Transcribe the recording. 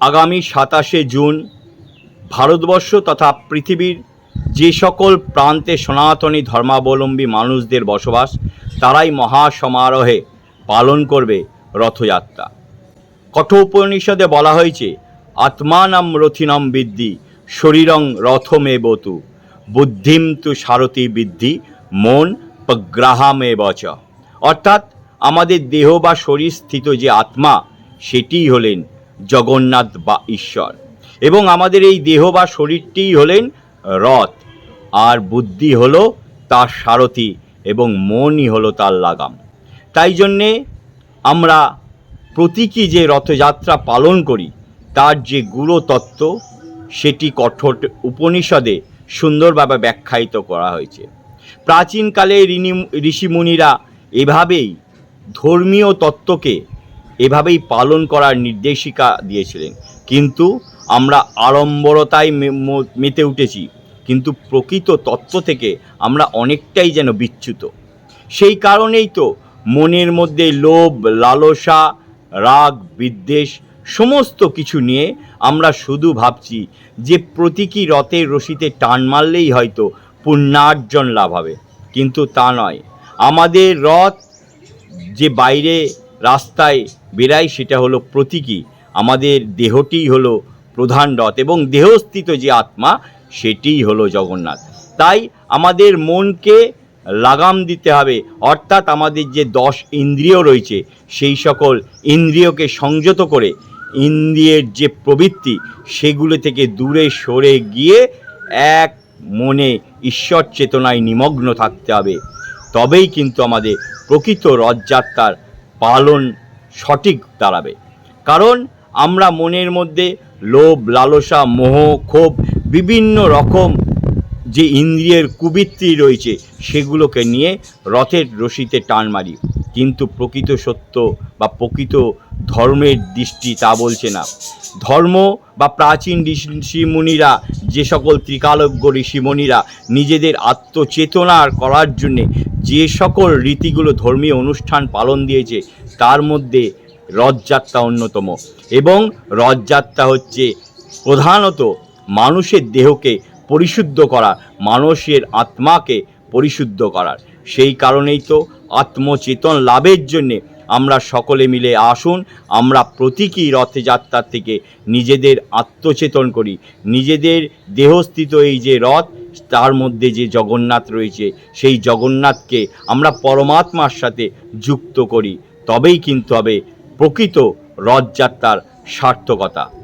আগামী সাতাশে জুন ভারতবর্ষ তথা পৃথিবীর যে সকল প্রান্তে সনাতনী ধর্মাবলম্বী মানুষদের বসবাস, তারাই মহাসমারোহে পালন করবে রথযাত্রা। কঠোপনিষদে বলা হয়েছে, আত্মানাম রথিনম বিদ্ধি, শরীরং রথমে বতু বুদ্ধিম তু সারথি বিদ্ধি, মন প্রগ্রাহামে বচ অর্থাৎ আমাদের দেহ বা শরীর স্থিত যে আত্মা, সেটিই হলেন জগন্নাথ বা ঈশ্বর। এবং আমাদের এই দেহ বা শরীরটিই হলেন রথ, আর বুদ্ধি হলো তার সারথি এবং মনই হলো তার লাগাম। তাই জন্যে আমরা প্রতীকী যে রথযাত্রা পালন করি, তার যে গুরু তত্ত্ব, সেটি কঠোর উপনিষদে সুন্দরভাবে ব্যাখ্যায়িত করা হয়েছে। প্রাচীনকালে ঋণি ঋষিমুনিরা এভাবেই ধর্মীয় তত্ত্বকে এভাবেই পালন করার নির্দেশিকা দিয়েছিলেন। কিন্তু আমরা আড়ম্বরতায় মেতে উঠেছি। কিন্তু প্রকৃত তত্ত্ব থেকে আমরা অনেকটাই যেন বিচ্যুত। সেই কারণেই তো মনের মধ্যে লোভ, লালসা, রাগ, বিদ্বেষ সমস্ত কিছু নিয়ে আমরা শুধু ভাবছি যে প্রতীকী রথের রশিতে টান মারলেই হয়তো পুণ্যার্জন লাভ হবে। কিন্তু তা নয়। আমাদের রথ যে বাইরে রাস্তায় বেরায় সেটা হলো প্রতীকী। আমাদের দেহটিই হলো প্রধান রথ এবং দেহস্থিত যে আত্মা সেটিই হলো জগন্নাথ। তাই আমাদের মনকে লাগাম দিতে হবে। অর্থাৎ আমাদের যে দশ ইন্দ্রিয় রয়েছে, সেই সকল ইন্দ্রিয়কে সংযত করে, ইন্দ্রিয়ের যে প্রবৃত্তি, সেগুলো থেকে দূরে সরে গিয়ে এক মনে ঈশ্বর চেতনায় নিমগ্ন থাকতে হবে। তবেই কিন্তু আমাদের প্রকৃত রথযাত্রার পালন সঠিক দাঁড়াবে। কারণ আমরা মনের মধ্যে লোভ, লালসা, মোহ, ক্ষোভ বিভিন্ন রকম যে ইন্দ্রিয়ের কুবৃত্তি রয়েছে সেগুলোকে নিয়ে রথের রশিতে টান মারি। কিন্তু প্রকৃত সত্য বা প্রকৃত ধর্মের দৃষ্টি তা বলছে না। ধর্ম বা প্রাচীন ঋষি ঋষিমুনিরা, যে সকল ত্রিকালজ্ঞ ঋষিমুনিরা নিজেদের আত্মচেতনার করার জন্যে যে সকল রীতিগুলো ধর্মীয় অনুষ্ঠান পালন দিয়েছে, তার মধ্যে রথযাত্রা অন্যতম। এবং রথযাত্রা হচ্ছে প্রধানত মানুষের দেহকে পরিশুদ্ধ করা, মানুষের আত্মাকে পরিশুদ্ধ করার। সেই কারণেই তো আত্মচেতন লাভের জন্যে আমরা সকলে মিলে আসুন, আমরা প্রতীকী রথযাত্রার থেকে নিজেদের আত্মচেতন করি। নিজেদের দেহস্থিত এই যে রথ, তার মধ্যে যে জগন্নাথ রয়েছে, সেই জগন্নাথকে আমরা পরমাত্মার সাথে যুক্ত করি। তবেই কিন্তু হবে প্রকৃত রথযাত্রার সার্থকতা।